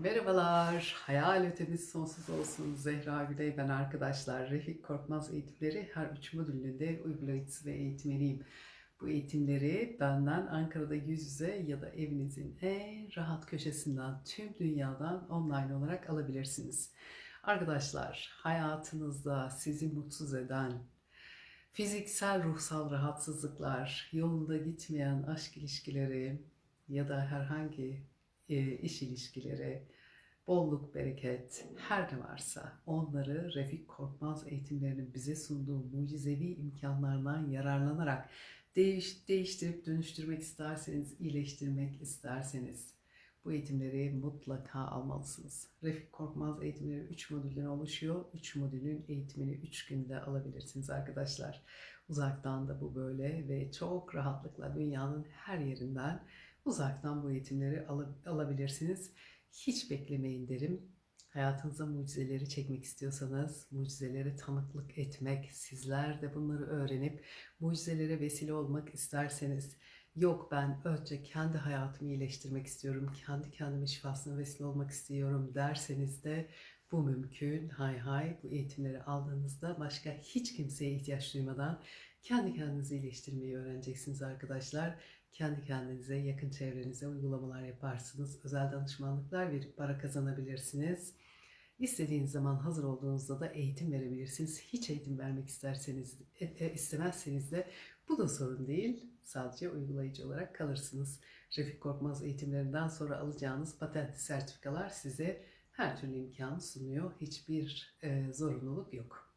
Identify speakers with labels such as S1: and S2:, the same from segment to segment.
S1: Merhabalar, hayal ötemiz sonsuz olsun. Zehra Güney ben arkadaşlar. Refik Korkmaz eğitimleri her üç modülünde uygulayıcısı ve eğitmeniyim. Bu eğitimleri benden Ankara'da yüz yüze ya da evinizin en rahat köşesinden tüm dünyadan online olarak alabilirsiniz. Arkadaşlar, hayatınızda sizi mutsuz eden, fiziksel ruhsal rahatsızlıklar, yolunda gitmeyen aşk ilişkileri ya da herhangi iş ilişkileri, bolluk, bereket, her ne varsa onları Refik Korkmaz eğitimlerinin bize sunduğu mucizevi imkanlardan yararlanarak değiş, değiştirip dönüştürmek isterseniz, iyileştirmek isterseniz bu eğitimleri mutlaka almalısınız. Refik Korkmaz eğitimleri 3 modülden oluşuyor. 3 modülün eğitimini 3 günde alabilirsiniz arkadaşlar. Uzaktan da bu böyle ve çok rahatlıkla dünyanın her yerinden uzaktan bu eğitimleri al- alabilirsiniz. Hiç beklemeyin derim. Hayatınıza mucizeleri çekmek istiyorsanız, mucizelere tanıklık etmek, sizler de bunları öğrenip mucizelere vesile olmak isterseniz, yok ben önce kendi hayatımı iyileştirmek istiyorum, kendi kendime şifasına vesile olmak istiyorum derseniz de bu mümkün. Hay hay bu eğitimleri aldığınızda başka hiç kimseye ihtiyaç duymadan kendi kendinizi iyileştirmeyi öğreneceksiniz arkadaşlar. Kendi kendinize, yakın çevrenize uygulamalar yaparsınız. Özel danışmanlıklar verip para kazanabilirsiniz. İstediğiniz zaman hazır olduğunuzda da eğitim verebilirsiniz. Hiç eğitim vermek isterseniz, e, e, istemezseniz de bu da sorun değil. Sadece uygulayıcı olarak kalırsınız. Refik Korkmaz eğitimlerinden sonra alacağınız patentli sertifikalar size her türlü imkanı sunuyor. Hiçbir e, zorunluluk yok.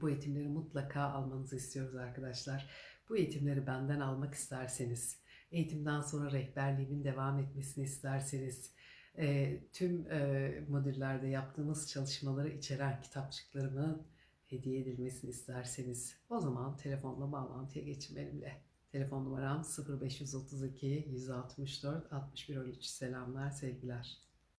S1: Bu eğitimleri mutlaka almanızı istiyoruz arkadaşlar. Bu eğitimleri benden almak isterseniz, eğitimden sonra rehberliğimin devam etmesini isterseniz, e, tüm e, modüllerde yaptığımız çalışmaları içeren kitapçıklarımın hediye edilmesini isterseniz o zaman telefonla bağlantıya geçin benimle. Telefon numaram 0532 164 61 13. Selamlar, sevgiler.